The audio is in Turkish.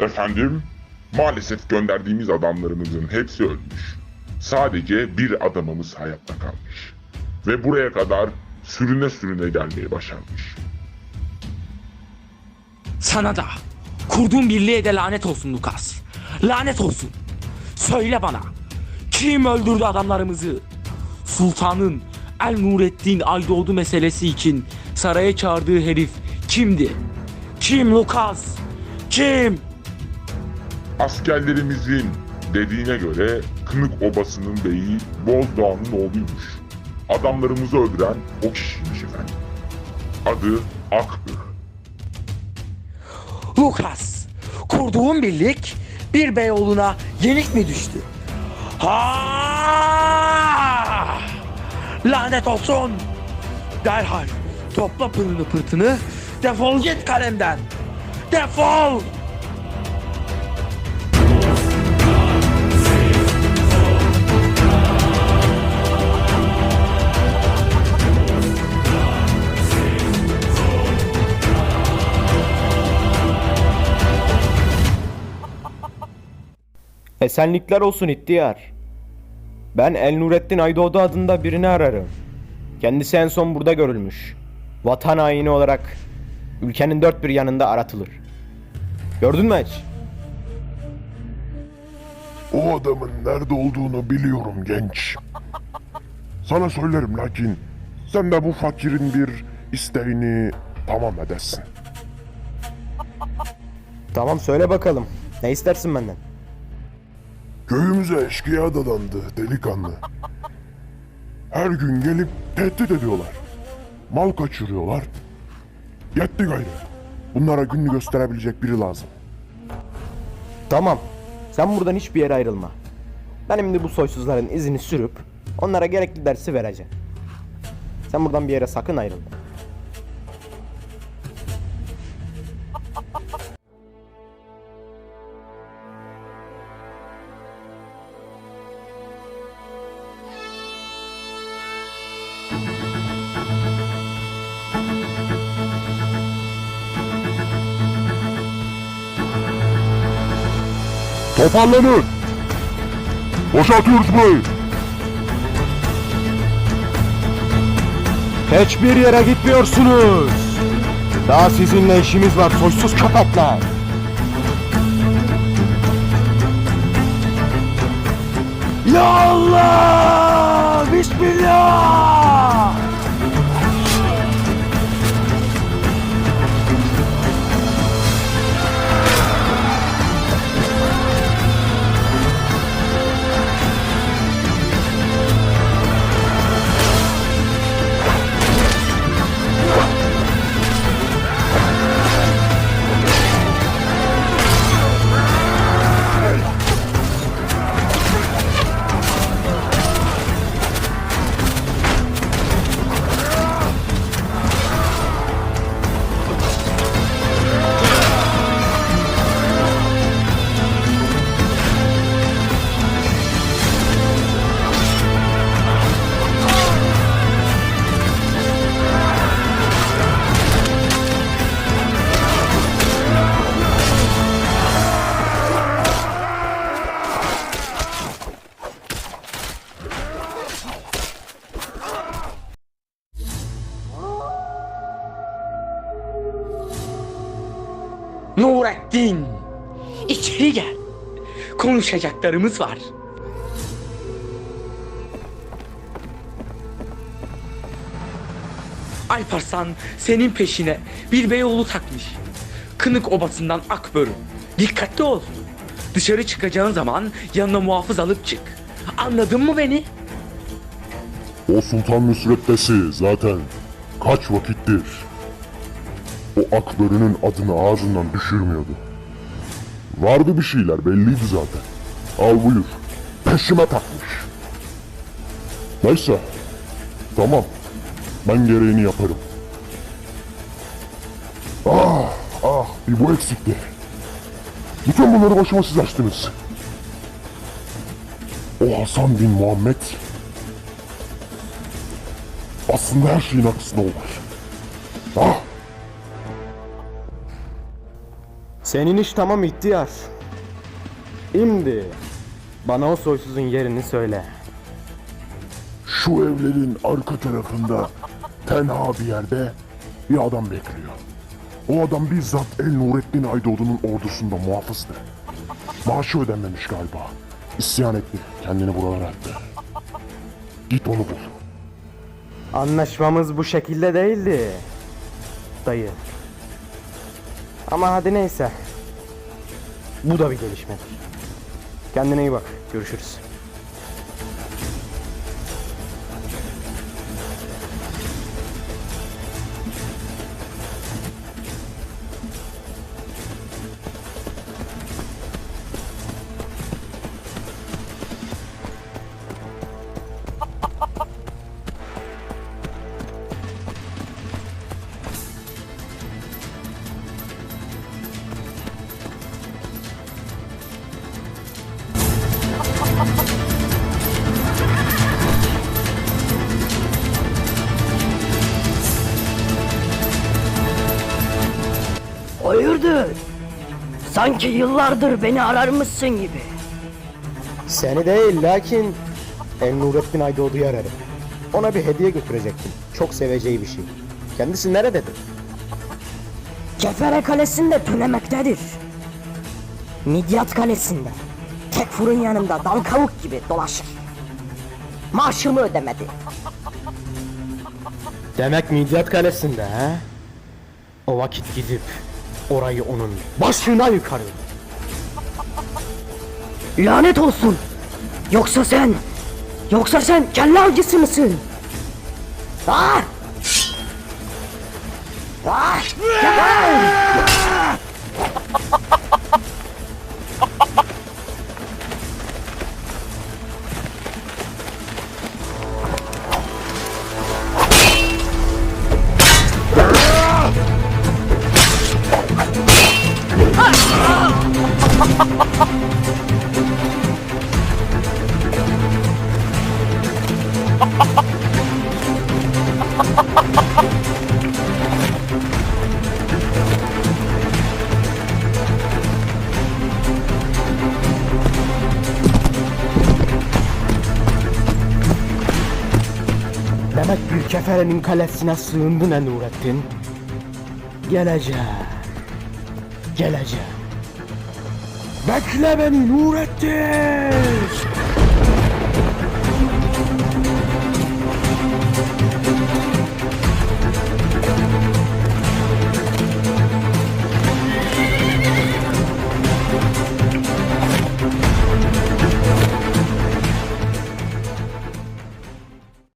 Efendim, maalesef gönderdiğimiz adamlarımızın hepsi ölmüş. Sadece bir adamımız hayatta kalmış. Ve buraya kadar sürüne sürüne gelmeyi başarmış. Sana da. Kurduğun birliğe de lanet olsun Lukas. Lanet olsun. Söyle bana. Kim öldürdü adamlarımızı? Sultanın El Nurettin Aydoğdu meselesi için saraya çağırdığı herif kimdi? Kim Lukas? Kim? Askerlerimizin dediğine göre Kınık Obası'nın beyi Bozdağ'ın oğluymuş. Adamlarımızı öldüren o kişiymiş efendim. Adı Akbır. Lukas. Kurduğun birlik bir beyoğluna yenik mi düştü? Ha! Lanet olsun. Derhal topla pırını pırtını defol git kalemden. Defol. Esenlikler olsun ihtiyar. Ben El Nurettin Aydoğdu adında birini ararım. Kendisi en son burada görülmüş. Vatan haini olarak ülkenin dört bir yanında aratılır. Gördün mü hiç? O adamın nerede olduğunu biliyorum genç. Sana söylerim lakin sen de bu fakirin bir isteğini tamam edesin. Tamam söyle bakalım. Ne istersin benden? Köyümüze eşkıya dadandı delikanlı. Her gün gelip tehdit ediyorlar. Mal kaçırıyorlar. Yetti gayrı. Bunlara gününü gösterebilecek biri lazım. Tamam. Sen buradan hiçbir yere ayrılma. Ben şimdi bu soysuzların izini sürüp onlara gerekli dersi vereceğim. Sen buradan bir yere sakın ayrılma. Toparlanın! Boşaltıyoruz burayı! Hiçbir yere gitmiyorsunuz. Daha sizinle işimiz var soysuz köpekler. Ya Allah! Nurettin! İçeri gel. Konuşacaklarımız var. Alparslan senin peşine bir beyoğlu takmış. Kınık obasından Akbörü. Dikkatli ol. Dışarı çıkacağın zaman yanına muhafız alıp çık. Anladın mı beni? O Sultan Müsveddesi zaten kaç vakittir o Akbörü'nün adını ağzından düşürmüyordu. Vardı bir şeyler belliydi zaten. Al buyur. Peşime takmış. Neyse. Tamam. Ben gereğini yaparım. Ah ah bir bu eksikti. Bütün bunları başıma siz açtınız. O Hasan bin Muhammed aslında her şeyin aksine olur. Senin iş tamam ihtiyar. Şimdi bana o soysuzun yerini söyle. Şu evlerin arka tarafında tenha bir yerde bir adam bekliyor. O adam bizzat El Nurettin Aydoğdu'nun ordusunda muhafızdı. Maaşı ödenmemiş galiba. İsyan etti. Kendini buralara attı. Git onu bul. Anlaşmamız bu şekilde değildi. Dayı. Ama hadi neyse. Bu da bir gelişmedir. Kendine iyi bak. Görüşürüz. Sanki yıllardır beni ararmışsın gibi. Seni değil lakin El Nurettin Aydoğdu'yu ararım. Ona bir hediye götürecektim. Çok seveceği bir şey. Kendisi nerededir? Kefere Kalesi'nde tünemektedir. Midyat Kalesi'nde. Tekfur'un yanında dal kavuk gibi dolaşır. Maaşımı ödemedi. Demek Midyat Kalesi'nde ha? O vakit gidip orayı onun başına yıkarım. Lanet olsun. Yoksa sen, yoksa sen kelle avcısı mısın? Ah! Ah! Demek Gülkefere'nin kalesine sığındın ha Nurettin. Geleceğim. Geleceğim. Bekle beni Nurettin.